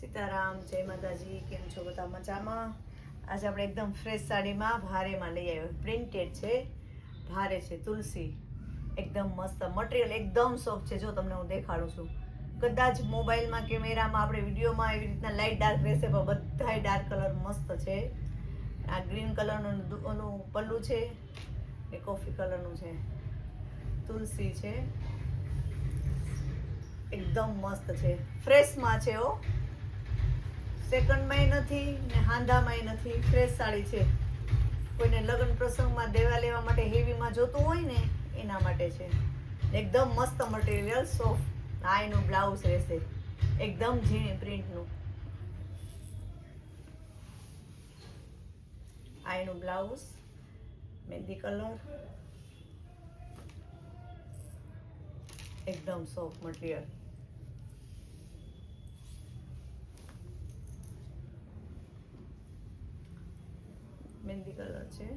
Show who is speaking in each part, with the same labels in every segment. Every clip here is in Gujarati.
Speaker 1: સીતારામ, જય માતાજી, કેમ છો બધા મજામાં? આજે આપણે એકદમ ફ્રેશ સાડીમાં ભારેમાં લઈ આવ્યો. પ્રિન્ટેડ છે, ભારે છે, તુલસી. એકદમ મસ્ત મટીરિયલ એકદમ સોફ્ટ છે. જો તમને હું દેખાડું છું. કદાચ મોબાઈલમાં, કેમેરામાં આપણે વિડીયોમાં એવી રીતના લાઇટ ડાર્ક રહેશે, પણ બધાય ડાર્ક કલર મસ્ત છે. આ ગ્રીન કલરનું દુ- પલ્લું છે, એ કોફી કલરનું છે. તુલસી છે. એકદમ મસ્ત છે. ફ્રેશમાં છે હો. સેકન્ડમાંય નથી ને હાંધામાંય નથી. ફ્રેશ સાડી છે. કોઈને લગ્ન પ્રસંગમાં દેવા લેવા માટે હેવીમાં જોતું હોય ને, એના માટે છે. એકદમ મસ્ત મટીરિયલ સોફ્ટ આઈનું બ્લાઉઝ રહેશે. એકદમ ઝીણી પ્રિન્ટનું આઈનું બ્લાઉઝ મહેંદી કલર એકદમ સોફ્ટ મટીરિયલ મહેંદી કલર છે.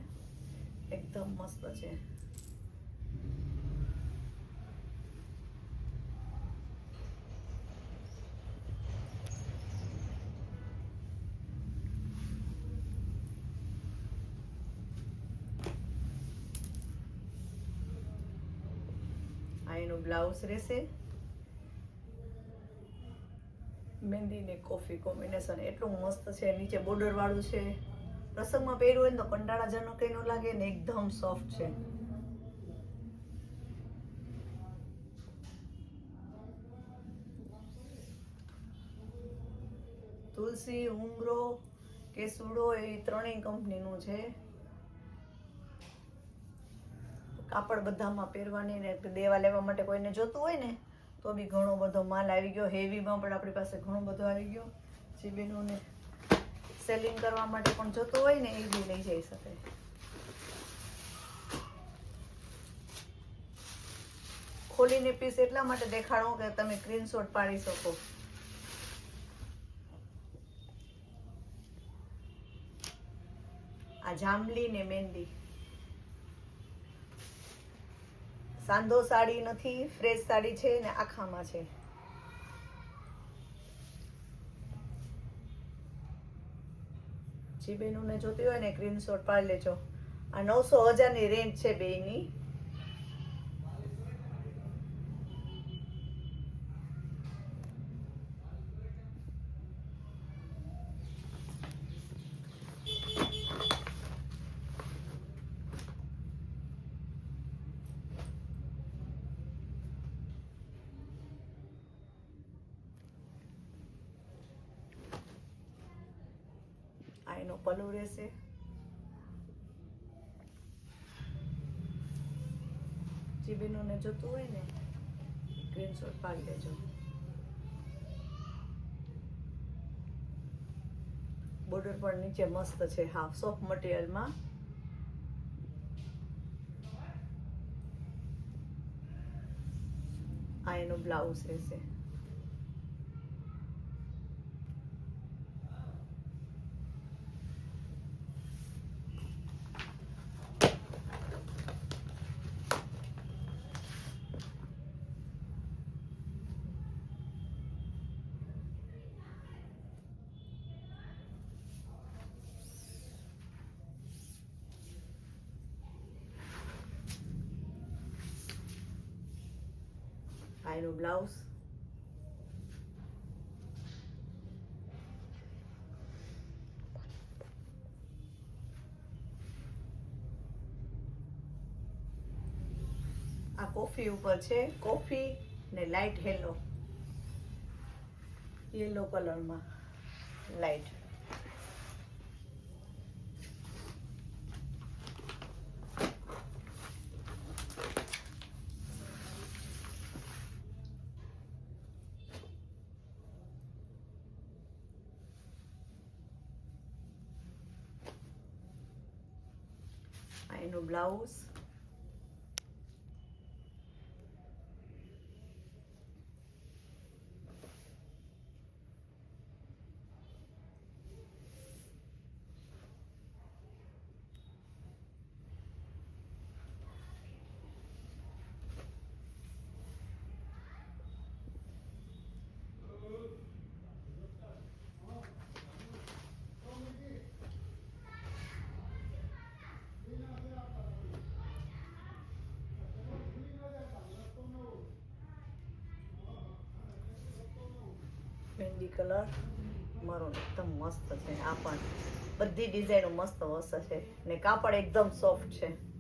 Speaker 1: એકદમ મસ્ત છે. આ એનું બ્લાઉઝ રહેશે. મહેંદી ને કોફી કોમ્બિનેશન એટલું મસ્ત છે. નીચે બોર્ડર વાળું છે. પ્રસંગમાં પહેર્યું હોય ને તો કંટાળાજનક કંઈ ન લાગે ને એકદમ સોફ્ટ છે. તુલસી ઉમરો કેસુડો એ ત્રણેય કંપનીનું છે. કાપડ બધામાં પહેરવાની ને દેવા લેવા માટે કોઈને જોતું હોય ને, તો બી ઘણો બધો માલ આવી ગયો. હેવીમાં પણ આપણી પાસે ઘણો બધો આવી ગયો. જે બેનોને સેલિંગ કરવા માટે પણ જોતું હોય ને એ બી લઈ જઈ શકે ખોલીને પીસ એટલા માટે દેખાડું કે તમે સ્ક્રીનશોટ પાડી શકો. આ જાંબલી ને મહેંદી. સાંધો સાડી નથી ફ્રેશ સાડી છે ને આખામાં છે. જે બેનોને જોતી હોય ને સ્ક્રીનશોટ પાડી લેજો. આ નવસો હજારની રેન્જ છે બેયની આ એનો પલું રહેશે જે બેનોને જોતું હોય ને સ્ક્રીનશોટ પાડી લેજો બોર્ડર પણ નીચે મસ્ત છે હાફ સોફ્ટ મટીરિયલમાં આ એનું બ્લાઉઝ રહેશે આ એનું આ કોફી ઉપર છે. કોફી ને લાઈટ હેલો યલો કલરમાં લાઈટ આ એનું બ્લાઉઝ મહેંદી કલર. મરૂન એકદમ મસ્ત છે, આ પણ. બધી ડિઝાઇનો મસ્ત મસ્ત છે ને કાપડ એકદમ સોફ્ટ છે.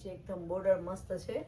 Speaker 1: નીચે એકદમ બોર્ડર મસ્ત છે.